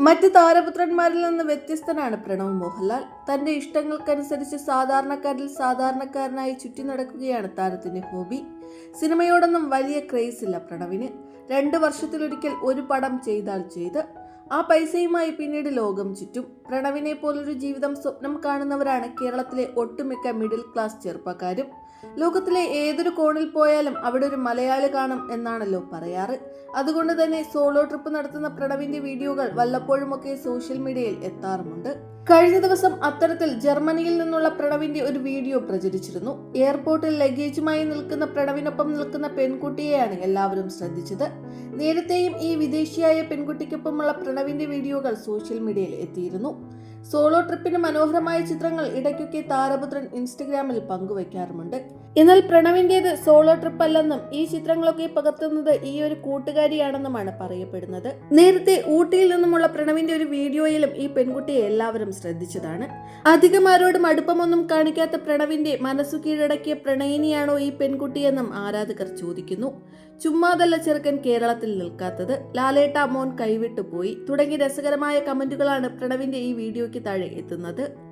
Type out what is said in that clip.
മറ്റ് താരപുത്രന്മാരിൽ നിന്ന് വ്യത്യസ്തനാണ് പ്രണവ് മോഹൻലാൽ. തന്റെ ഇഷ്ടങ്ങൾക്കനുസരിച്ച് സാധാരണക്കാരിൽ സാധാരണക്കാരനായി ചുറ്റി നടക്കുകയാണ് താരത്തിന്റെ ഹോബി. സിനിമയോടൊന്നും വലിയ ക്രേസ് ഇല്ല പ്രണവിന്. രണ്ട് വർഷത്തിലൊരിക്കൽ ഒരു പടം ചെയ്താൽ ചെയ്ത് ആ പൈസയുമായി പിന്നീട് ലോകം ചുറ്റും. പ്രണവിനെ പോലൊരു ജീവിതം സ്വപ്നം കാണുന്നവരാണ് കേരളത്തിലെ ഒട്ടുമിക്ക മിഡിൽ ക്ലാസ് ചെറുപ്പക്കാരും. ലോകത്തിലെ ഏതൊരു കോണിൽ പോയാലും അവിടെ ഒരു മലയാളി കാണും എന്നാണല്ലോ പറയാറ്. അതുകൊണ്ട് തന്നെ സോളോ ട്രിപ്പ് നടത്തുന്ന പ്രണവിന്റെ വീഡിയോകൾ വല്ലപ്പോഴുമൊക്കെ സോഷ്യൽ മീഡിയയിൽ എത്താറുമുണ്ട്. കഴിഞ്ഞ ദിവസം അത്തരത്തിൽ ജർമ്മനിയിൽ നിന്നുള്ള പ്രണവിന്റെ ഒരു വീഡിയോ പ്രചരിച്ചിരുന്നു. എയർപോർട്ടിൽ ലഗേജുമായി നിൽക്കുന്ന പ്രണവിനൊപ്പം നിൽക്കുന്ന പെൺകുട്ടിയെയാണ് എല്ലാവരും ശ്രദ്ധിച്ചത്. നേരത്തെയും ഈ വിദേശിയായ പെൺകുട്ടിക്കൊപ്പമുള്ള പ്രണവിന്റെ വീഡിയോകൾ സോഷ്യൽ മീഡിയയിൽ എത്തിയിരുന്നു. സോളോ ട്രിപ്പിന് മനോഹരമായ ചിത്രങ്ങൾ ഇടയ്ക്കൊക്കെ താരപുത്രൻ ഇൻസ്റ്റഗ്രാമിൽ പങ്കുവയ്ക്കാറുമുണ്ട് എന്നാൽ പ്രണവിന്റേത് സോളോ ട്രിപ്പ് അല്ലെന്നും ഈ ചിത്രങ്ങളൊക്കെ പകർത്തുന്നത് ഈ ഒരു കൂട്ടുകാരിയാണെന്നുമാണ് പറയപ്പെടുന്നത്. നേരത്തെ ഊട്ടിയിൽ നിന്നുമുള്ള പ്രണവിന്റെ ഒരു വീഡിയോയിലും ഈ പെൺകുട്ടിയെ എല്ലാവരും ശ്രദ്ധിച്ചതാണ്. അധികം ആരോടും അടുപ്പമൊന്നും കാണിക്കാത്ത പ്രണവിന്റെ മനസ്സു കീഴടക്കിയ പ്രണയിനിയാണോ ഈ പെൺകുട്ടിയെന്നും ആരാധകർ ചോദിക്കുന്നു. ചുമ്മാതല്ല ചെറുക്കൻ കേരളത്തിൽ നിൽക്കാത്തത്. ലാലേട്ട മോൻ കൈവിട്ടു പോയി തുടങ്ങി രസകരമായ കമന്റുകളാണ് പ്രണവിന്റെ ഈ വീഡിയോയ്ക്ക് താഴെ എത്തുന്നത്